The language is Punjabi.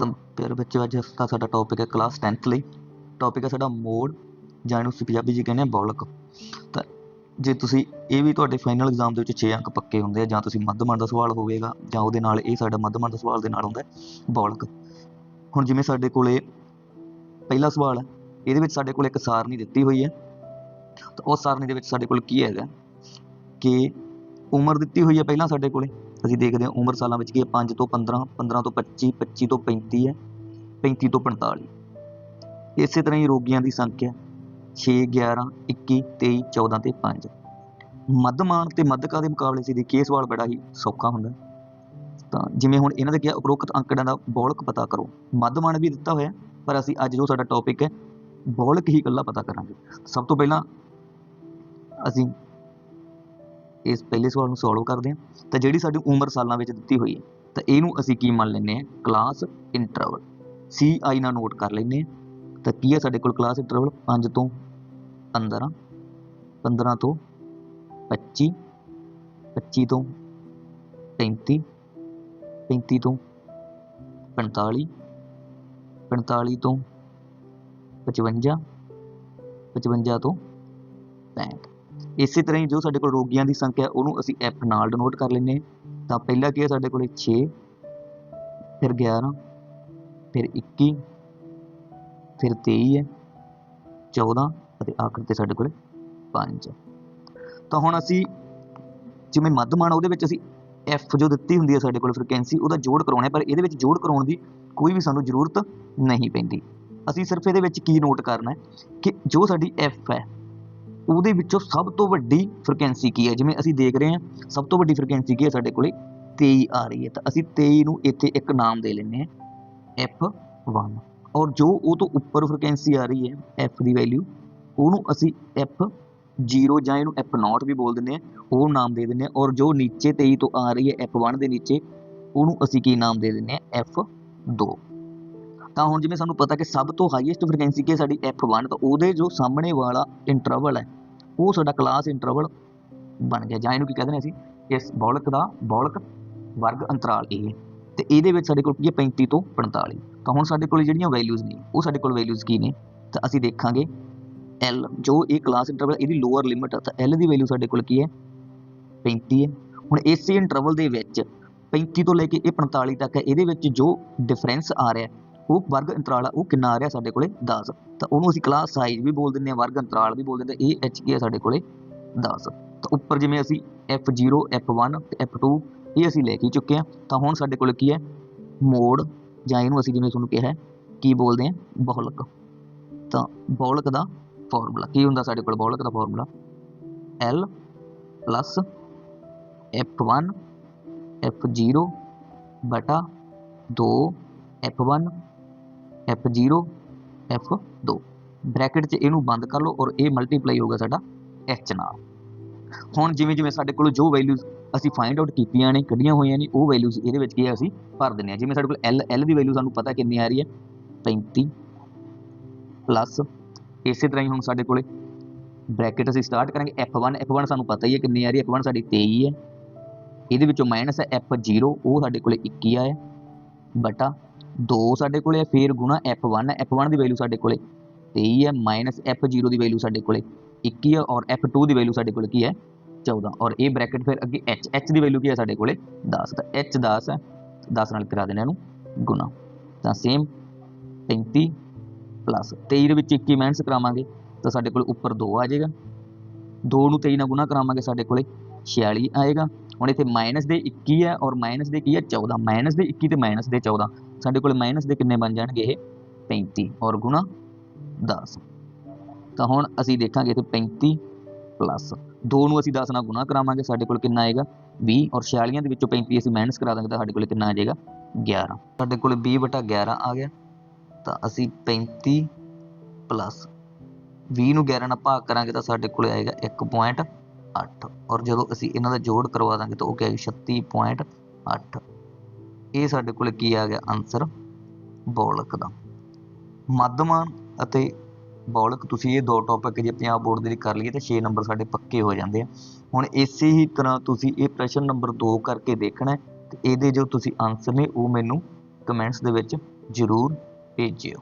ਤਾਂ ਪਿਆਰੇ ਬੱਚਿਓ ਅੱਜ ਦਾ ਸਾਡਾ ਟੌਪਿਕ ਹੈ ਕਲਾਸ 10th ਲਈ। ਟੌਪਿਕ ਹੈ ਸਾਡਾ ਮੋੜ, ਜਾਂ ਇਹਨੂੰ ਅਸੀਂ ਪੰਜਾਬੀ ਜੀ ਕਹਿੰਦੇ ਹਾਂ ਬੌਲਕ। ਤਾਂ ਜੇ ਤੁਸੀਂ ਇਹ ਵੀ ਤੁਹਾਡੇ ਫਾਈਨਲ ਐਗਜ਼ਾਮ ਦੇ ਵਿੱਚ 6 ਅੰਕ ਪੱਕੇ ਹੁੰਦੇ ਆ, ਜਾਂ ਤੁਸੀਂ ਮੱਧਮਾਨ ਦਾ ਸਵਾਲ ਹੋਵੇਗਾ, ਜਾਂ ਉਹਦੇ ਨਾਲ ਇਹ ਸਾਡਾ ਮੱਧਮਾਨ ਦਾ ਸਵਾਲ ਦੇ ਨਾਲ ਹੁੰਦਾ ਬੌਲਕ। ਹੁਣ ਜਿਵੇਂ ਸਾਡੇ ਕੋਲੇ ਪਹਿਲਾ ਸਵਾਲ ਹੈ, ਇਹਦੇ ਵਿੱਚ ਸਾਡੇ ਕੋਲ ਇੱਕ ਸਾਰਣੀ ਦਿੱਤੀ ਹੋਈ ਹੈ। ਤਾਂ ਉਹ ਸਾਰਣੀ ਦੇ ਵਿੱਚ ਸਾਡੇ ਕੋਲ ਕੀ ਹੈਗਾ? ਕਿ ਉਮਰ ਦਿੱਤੀ ਹੋਈ ਹੈ ਪਹਿਲਾਂ ਸਾਡੇ ਕੋਲੇ। ਅਸੀਂ ਦੇਖਦੇ ਹਾਂ ਉਮਰ ਸਾਲਾਂ ਵਿੱਚ ਕੀ ਹੈ 5 ਤੋਂ 15 15 ਤੋਂ 25 25 ਤੋਂ 35 ਹੈ 35 ਤੋਂ 45 ਇਸੇ ਤਰ੍ਹਾਂ ਹੀ ਰੋਗੀਆਂ ਦੀ ਸੰਖਿਆ 6 11 21 23 14 ਤੇ 5 ਮੱਧਮਾਨ ਤੇ ਮੱਧਕਾ ਦੇ ਮੁਕਾਬਲੇ ਸੀ ਦੇਖੀਏ, ਇਹ ਸਵਾਲ ਬੜਾ ਹੀ ਸੌਖਾ ਹੁੰਦਾ। ਤਾਂ ਜਿਵੇਂ ਹੁਣ ਇਹਨਾਂ ਦੇ ਕਿਹਾ, ਉਪਰੋਕਤ ਅੰਕੜਿਆਂ ਦਾ ਬੌਲਕ ਪਤਾ ਕਰੋ। ਮੱਧਮਾਨ ਵੀ ਦਿੱਤਾ ਹੋਇਆ, ਪਰ ਅਸੀਂ ਅੱਜ ਜੋ ਸਾਡਾ ਟੌਪਿਕ ਹੈ, ਬੌਲਕ ਹੀ ਇਕੱਲਾ ਪਤਾ ਕਰਾਂਗੇ। ਸਭ ਤੋਂ ਪਹਿਲਾਂ ਅਸੀਂ ਇਸ ਪਹਿਲੇ ਸਵਾਲ ਨੂੰ ਸੋਲਵ ਕਰਦੇ ਹਾਂ, ਤਾਂ ਜਿਹੜੀ ਸਾਡੀ ਉਮਰ ਸਾਲਾਂ ਵਿੱਚ ਦਿੱਤੀ ਹੋਈ ਹੈ, ਤਾਂ ਇਹਨੂੰ ਅਸੀਂ ਕੀ ਮੰਨ ਲੈਂਦੇ ਹਾਂ? ਕਲਾਸ ਇੰਟਰਵਲ ਸੀ ਆਈ ਨਾਲ ਨੋਟ ਕਰ ਲੈਂਦੇ ਹਾਂ, ਤਾਂ ਕੀ ਹੈ ਸਾਡੇ ਕੋਲ ਕਲਾਸ ਇੰਟਰਵਲ 5 ਤੋਂ 15 15 ਤੋਂ 25 25 ਤੋਂ 35 35 ਤੋਂ 45 45 ਤੋਂ 55 55 ਤੋਂ 65 ਇਸੇ ਤਰ੍ਹਾਂ ਹੀ ਜੋ ਸਾਡੇ ਕੋਲ ਰੋਗੀਆਂ ਦੀ ਸੰਖਿਆ, ਉਹਨੂੰ ਅਸੀਂ F ਨਾਲ ਡਿਨੋਟ ਕਰ ਲੈਂਦੇ ਹਾਂ। ਤਾਂ ਪਹਿਲਾ ਕੀ ਹੈ ਸਾਡੇ ਕੋਲੇ? 6 ਫਿਰ 11 ਫਿਰ 21 ਫਿਰ 23 ਹੈ 14 ਅਤੇ ਆਖਰ ਤੇ ਸਾਡੇ ਕੋਲੇ 5 ਤਾਂ ਹੁਣ ਅਸੀਂ ਜਿਵੇਂ ਮੱਧਮਾਨ ਉਹਦੇ ਵਿੱਚ ਅਸੀਂ F ਜੋ ਦਿੱਤੀ ਹੁੰਦੀ ਹੈ ਸਾਡੇ ਕੋਲ ਫ੍ਰੀਕੁਐਂਸੀ ਉਹਦਾ ਜੋੜ ਕਰਾਉਣਾ ਪਰ ਇਹਦੇ ਵਿੱਚ ਜੋੜ ਕਰਾਉਣ ਦੀ ਕੋਈ ਵੀ ਸਾਨੂੰ ਜ਼ਰੂਰਤ ਨਹੀਂ ਪੈਂਦੀ। ਅਸੀਂ ਸਿਰਫ ਇਹਦੇ ਵਿੱਚ ਕੀ ਨੋਟ ਕਰਨਾ ਹੈ ਕਿ ਜੋ ਸਾਡੀ F ਹੈ ਉਹਦੇ ਵਿੱਚੋਂ ਸਭ ਤੋਂ ਵੱਡੀ ਫ੍ਰੀਕੁਐਂਸੀ ਕੀ ਹੈ? ਜਿਵੇਂ ਅਸੀਂ ਦੇਖ ਰਹੇ ਹਾਂ, ਸਭ ਤੋਂ ਵੱਡੀ ਫ੍ਰੀਕੁਐਂਸੀ ਕੀ ਹੈ ਸਾਡੇ ਕੋਲੇ? 23 ਆ ਰਹੀ ਹੈ। ਤਾਂ ਅਸੀਂ 23 ਨੂੰ ਇੱਥੇ ਇੱਕ ਨਾਮ ਦੇ ਲੈਂਦੇ ਹਾਂ F1 ਔਰ ਜੋ ਉਹ ਤੋਂ ਉੱਪਰ ਫ੍ਰੀਕੁਐਂਸੀ ਆ ਰਹੀ ਹੈ, F ਦੀ ਵੈਲਿਊ ਉਹਨੂੰ ਅਸੀਂ F0 ਜਾਂ ਇਹਨੂੰ F0 ਵੀ ਬੋਲ ਦਿੰਦੇ ਹਾਂ, ਉਹ ਨਾਮ ਦੇ ਦਿੰਦੇ ਹਾਂ। ਔਰ ਜੋ ਨੀਚੇ 23 ਤੋਂ ਆ ਰਹੀ ਹੈ F1 ਦੇ ਨੀਚੇ, ਉਹਨੂੰ ਅਸੀਂ ਕੀ ਨਾਮ ਦੇ ਦਿੰਦੇ ਹਾਂ? F2 ਤਾਂ ਹੁਣ ਜਿਵੇਂ ਸਾਨੂੰ ਪਤਾ ਕਿ ਸਭ ਤੋਂ ਹਾਈਐਸਟ ਫ੍ਰੀਕੁਐਂਸੀ ਕੀ ਹੈ ਸਾਡੀ F1 ਤਾਂ ਉਹਦੇ ਜੋ ਸਾਹਮਣੇ ਵਾਲਾ ਇੰਟਰਵਲ ਹੈ ਉਹ ਸਾਡਾ ਕਲਾਸ ਇੰਟਰਵਲ ਬਣ ਗਿਆ। ਜਾਂ ਇਹਨੂੰ ਕੀ ਕਹਿੰਦੇ ਨੇ ਅਸੀਂ? ਇਸ ਬੌਲਕ ਦਾ ਬੌਲਕ ਵਰਗ ਅੰਤਰਾਲ ਇਹ ਹੈ ਤੇ ਇਹਦੇ ਵਿੱਚ ਸਾਡੇ ਕੋਲ ਕੀ ਹੈ? 35 ਤੋਂ 45 ਤਾਂ ਹੁਣ ਸਾਡੇ ਕੋਲ ਜਿਹੜੀਆਂ ਵੈਲਿਊਜ਼ ਨੇ, ਉਹ ਸਾਡੇ ਕੋਲ ਵੈਲਿਊਜ਼ ਕੀ ਨੇ? ਤਾਂ ਅਸੀਂ ਦੇਖਾਂਗੇ L, ਜੋ ਇਹ ਕਲਾਸ ਇੰਟਰਵਲ ਇਹਦੀ ਲੋਅਰ ਲਿਮਿਟ ਹੈ ਤਾਂ L ਦੀ ਵੈਲਿਊ ਸਾਡੇ ਕੋਲ ਕੀ ਹੈ? 35 ਹੈ। ਹੁਣ ਇਸੇ ਇੰਟਰਵਲ ਦੇ ਵਿੱਚ 35 ਤੋਂ ਲੈ ਕੇ ਇਹ 45 ਤੱਕ ਹੈ। ਇਹਦੇ ਵਿੱਚ ਜੋ ਡਿਫਰੈਂਸ ਆ ਰਿਹਾ ਉਹ ਵਰਗ ਅੰਤਰਾਲ ਆ, ਉਹ ਕਿੰਨਾ ਆ ਰਿਹਾ ਸਾਡੇ ਕੋਲੇ? 10 ਤਾਂ ਉਹਨੂੰ ਅਸੀਂ ਕਲਾਸ ਸਾਈਜ਼ ਵੀ ਬੋਲ ਦਿੰਦੇ ਹਾਂ, ਵਰਗ ਅੰਤਰਾਲ ਵੀ ਬੋਲ ਦਿੰਦੇ ਇਹ h ਕੇ ਆ ਸਾਡੇ ਕੋਲੇ। 10 ਤਾਂ ਉੱਪਰ ਜਿਵੇਂ ਅਸੀਂ f0 f1 ਤੇ f2 ਇਹ ਅਸੀਂ ਲੈ ਕੇ ਚੁੱਕੇ ਹਾਂ। ਤਾਂ ਹੁਣ ਸਾਡੇ ਕੋਲ ਕੀ ਹੈ? ਮੋੜ ਜਾਂ ਇਹਨੂੰ ਅਸੀਂ ਜਿਵੇਂ ਤੁਹਾਨੂੰ ਕਿਹਾ, ਕੀ ਬੋਲਦੇ ਹਾਂ? ਬਹੁਲਕ ਤਾਂ ਬਹੁਲਕ ਦਾ ਫਾਰਮੂਲਾ, ਕੀ ਹੁੰਦਾ ਸਾਡੇ ਕੋਲ ਬਹੁਲਕ ਦਾ formula? L plus F1 F0 ਬਟਾ 2 F1 F0 F2 ਬ੍ਰੈਕਟ 'ਚ ਇਹਨੂੰ ਬੰਦ ਕਰ ਲਓ ਔਰ ਇਹ ਮਲਟੀਪਲਾਈ ਹੋਊਗਾ ਸਾਡਾ H ਨਾਲ। ਹੁਣ ਜਿਵੇਂ ਜਿਵੇਂ ਸਾਡੇ ਕੋਲ ਜੋ ਵੈਲਿਊਜ਼ ਅਸੀਂ ਫਾਈਂਡ ਆਊਟ ਕੀਤੀਆਂ ਨੇ, ਕੱਢੀਆਂ ਹੋਈਆਂ ਨੇ, ਉਹ ਵੈਲਿਊਜ਼ ਇਹਦੇ ਵਿੱਚ ਕੀ ਹੈ ਅਸੀਂ ਭਰ ਦਿੰਦੇ ਹਾਂ। ਜਿਵੇਂ ਸਾਡੇ ਕੋਲ L L ਦੀ ਵੈਲਿਊ ਸਾਨੂੰ ਪਤਾ ਕਿੰਨੀ ਆ ਰਹੀ ਹੈ? 35 ਪਲੱਸ ਇਸੇ ਤਰ੍ਹਾਂ ਹੀ ਹੁਣ ਸਾਡੇ ਕੋਲੇ ਬ੍ਰੈਕਟ ਅਸੀਂ ਸਟਾਰਟ ਕਰਾਂਗੇ। F1 F1 ਸਾਨੂੰ ਪਤਾ ਹੀ ਹੈ ਕਿੰਨੀ ਆ ਰਹੀ ਹੈ। F1 ਸਾਡੀ 23 ਹੈ। ਇਹਦੇ ਵਿੱਚੋਂ ਮਾਈਨਸ ਹੈ F0 ਉਹ ਸਾਡੇ ਕੋਲੇ 21 ਆਇਆ। ਬਟਾ 2 ਸਾਡੇ ਕੋਲੇ ਹੈ ਫਿਰ ਗੁਣਾ F1 ਹੈ F1 ਦੀ ਵੈਲਿਊ ਸਾਡੇ ਕੋਲੇ 23 ਹੈ ਮਾਈਨਸ F0 ਦੀ ਵੈਲਿਊ ਸਾਡੇ ਕੋਲੇ 21 ਹੈ ਔਰ F2 ਦੀ ਵੈਲਿਊ ਸਾਡੇ ਕੋਲੇ ਕੀ ਹੈ 14 ਔਰ ਇਹ ਬ੍ਰੈਕਟ ਫਿਰ ਅੱਗੇ H H ਦੀ ਵੈਲਿਊ ਕੀ ਹੈ ਸਾਡੇ ਕੋਲੇ 10 ਤਾਂ H 10 ਹੈ 10 ਨਾਲ ਕਰਾ ਦੇਣਾ ਇਹਨੂੰ ਗੁਣਾ। ਤਾਂ ਸੇਮ 35 ਪਲੱਸ 23 ਦੇ ਵਿੱਚ 21 ਮਾਈਨਸ ਕਰਾਵਾਂਗੇ, ਤਾਂ ਸਾਡੇ ਕੋਲ ਉੱਪਰ 2 ਆ ਜਾਏਗਾ। 2 ਨੂੰ 23 ਨਾਲ ਗੁਣਾ ਕਰਾਵਾਂਗੇ, ਸਾਡੇ ਕੋਲੇ 46 ਆਏਗਾ। ਹੁਣ ਇੱਥੇ ਮਾਈਨਸ ਦੇ 21 ਹੈ ਔਰ ਮਾਈਨਸ ਦੇ ਕੀ ਹੈ 14 ਮਾਈਨਸ ਦੇ 21 ਤੇ ਮਾਈਨਸ ਦੇ 14 ਸਾਡੇ ਕੋਲ ਮਾਈਨਸ ਦੇ ਕਿੰਨੇ ਬਣ ਜਾਣਗੇ ਇਹ 35 ਔਰ ਗੁਣਾ 10 ਤਾਂ ਹੁਣ ਅਸੀਂ ਦੇਖਾਂਗੇ ਇੱਥੇ 35 ਪਲੱਸ 2 ਨੂੰ ਅਸੀਂ 10 ਨਾਲ ਗੁਣਾ ਕਰਾਵਾਂਗੇ, ਸਾਡੇ ਕੋਲ ਕਿੰਨਾ ਆਏਗਾ 20 ਔਰ 46 ਦੇ ਵਿੱਚੋਂ 35 ਅਸੀਂ ਮਾਈਨਸ ਕਰਾ ਦਾਂਗੇ ਤਾਂ ਸਾਡੇ ਕੋਲ ਕਿੰਨਾ ਆ ਜਾਏਗਾ 11 ਸਾਡੇ ਕੋਲ 20 ਬਟਾ 11 ਆ ਗਿਆ, ਤਾਂ ਅਸੀਂ 35 ਪਲੱਸ 20 ਨੂੰ 11 ਨਾਲ ਭਾਗ ਕਰਾਂਗੇ ਤਾਂ ਸਾਡੇ ਕੋਲ ਆਏਗਾ 1.8 ਔਰ ਜਦੋਂ ਅਸੀਂ ਇਹਨਾਂ ਦਾ ਜੋੜ ਕਰਵਾ ਦਾਂਗੇ ਤਾਂ ਉਹ ਕੀ ਆਏਗਾ 36.8 ਇਹ ਸਾਡੇ ਕੋਲ ਕੀ ਆ ਗਿਆ? ਆਨਸਰ ਬੌਲਕ ਦਾ। ਮੱਧਮਾਨ ਅਤੇ ਬੌਲਕ, ਤੁਸੀਂ ਇਹ ਦੋ ਟੌਪਿਕ ਜੇ ਪੰਜਾਬ ਬੋਰਡ ਦੇ ਲਈ ਕਰ ਲਈਏ ਤਾਂ 6 ਨੰਬਰ ਸਾਡੇ ਪੱਕੇ ਹੋ ਜਾਂਦੇ ਆ। ਹੁਣ ਇਸੇ ਹੀ ਤਰ੍ਹਾਂ ਤੁਸੀਂ ਇਹ ਪ੍ਰਸ਼ਨ ਨੰਬਰ 2 ਕਰਕੇ ਦੇਖਣਾ ਤੇ ਇਹਦੇ ਜੋ ਤੁਸੀਂ ਆਨਸਰ ਨੇ ਉਹ ਮੈਨੂੰ ਕਮੈਂਟਸ ਦੇ ਵਿੱਚ ਜ਼ਰੂਰ ਭੇਜਿਓ।